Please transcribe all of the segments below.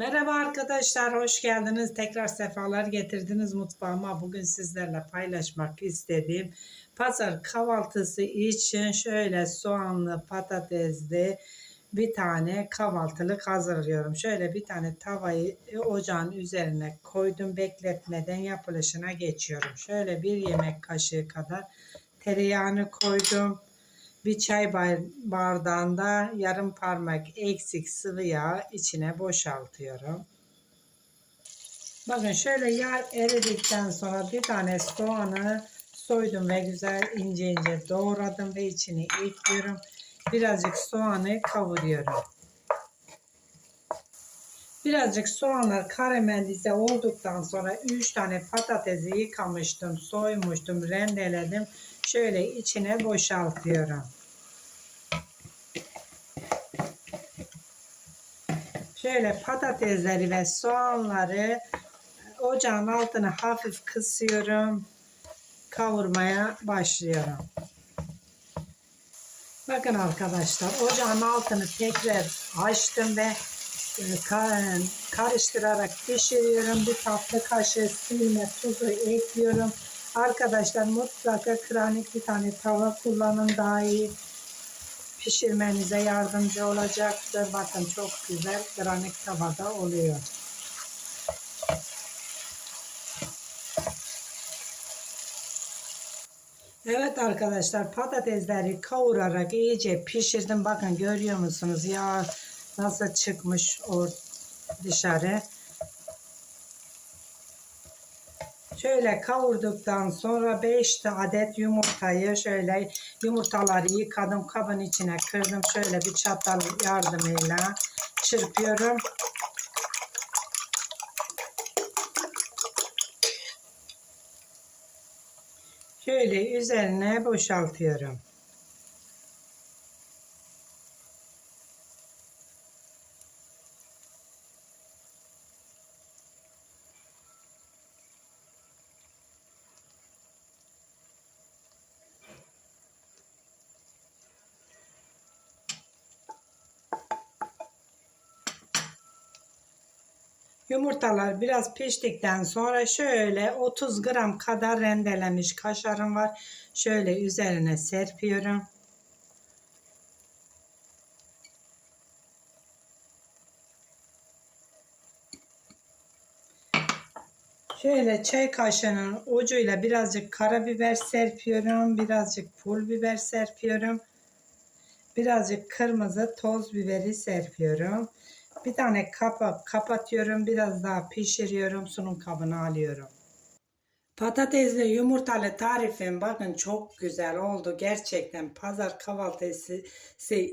Merhaba arkadaşlar, hoş geldiniz. Tekrar sefalar getirdiniz mutfağıma. Bugün sizlerle paylaşmak istediğim pazar kahvaltısı için şöyle soğanlı, patatesli bir tane kahvaltılık hazırlıyorum. Şöyle bir tane tavayı ocağın üzerine koydum. Bekletmeden yapılışına geçiyorum. Şöyle bir yemek kaşığı kadar tereyağını koydum. Bir çay bardağında yarım parmak eksik sıvı yağ içine boşaltıyorum. Bakın şöyle yağ eridikten sonra bir tane soğanı soydum ve güzel ince ince doğradım ve içine ekliyorum. Birazcık soğanı kavuruyorum. Birazcık soğanlar karamelize olduktan sonra 3 tane patatesi yıkamıştım, soymuştum, rendeledim. Şöyle içine boşaltıyorum. Şöyle patatesleri ve soğanları ocağın altını hafif kısıyorum. Kavurmaya başlıyorum. Bakın arkadaşlar ocağın altını tekrar açtım ve e, karıştırarak pişiriyorum. Bir tatlı kaşığı silme tuzu ekliyorum. Arkadaşlar mutlaka kranik bir tane tava kullanın daha iyi pişirmenize yardımcı olacaktır. Bakın çok güzel granit tavada oluyor. Evet arkadaşlar patatesleri kavurarak iyice pişirdim. Bakın görüyor musunuz ya nasıl çıkmış o dışarı. Şöyle kavurduktan sonra 5 adet yumurtayı şöyle yumurtaları yıkadım kabın içine kırdım. Şöyle bir çatal yardımıyla çırpıyorum. Şöyle üzerine boşaltıyorum. Yumurtalar biraz piştikten sonra şöyle 30 gram kadar rendelemiş kaşarım var. Şöyle üzerine serpiyorum. Şöyle çay kaşığının ucuyla birazcık karabiber serpiyorum. Birazcık pul biber serpiyorum. Birazcık kırmızı toz biberi serpiyorum. Bir tane kapak kapatıyorum. Biraz daha pişiriyorum. Sunum kabına alıyorum. Patatesli yumurtalı tarifim bakın çok güzel oldu. Gerçekten pazar kahvaltısı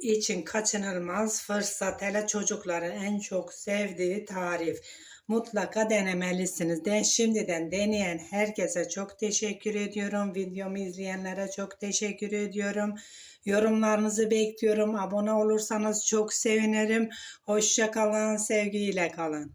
için kaçınılmaz fırsat. Hele çocukların en çok sevdiği tarif. Mutlaka denemelisiniz. Den şimdiden deneyen herkese çok teşekkür ediyorum. Videomu izleyenlere çok teşekkür ediyorum. Yorumlarınızı bekliyorum. Abone olursanız çok sevinirim. Hoşça kalın, sevgiyle kalın.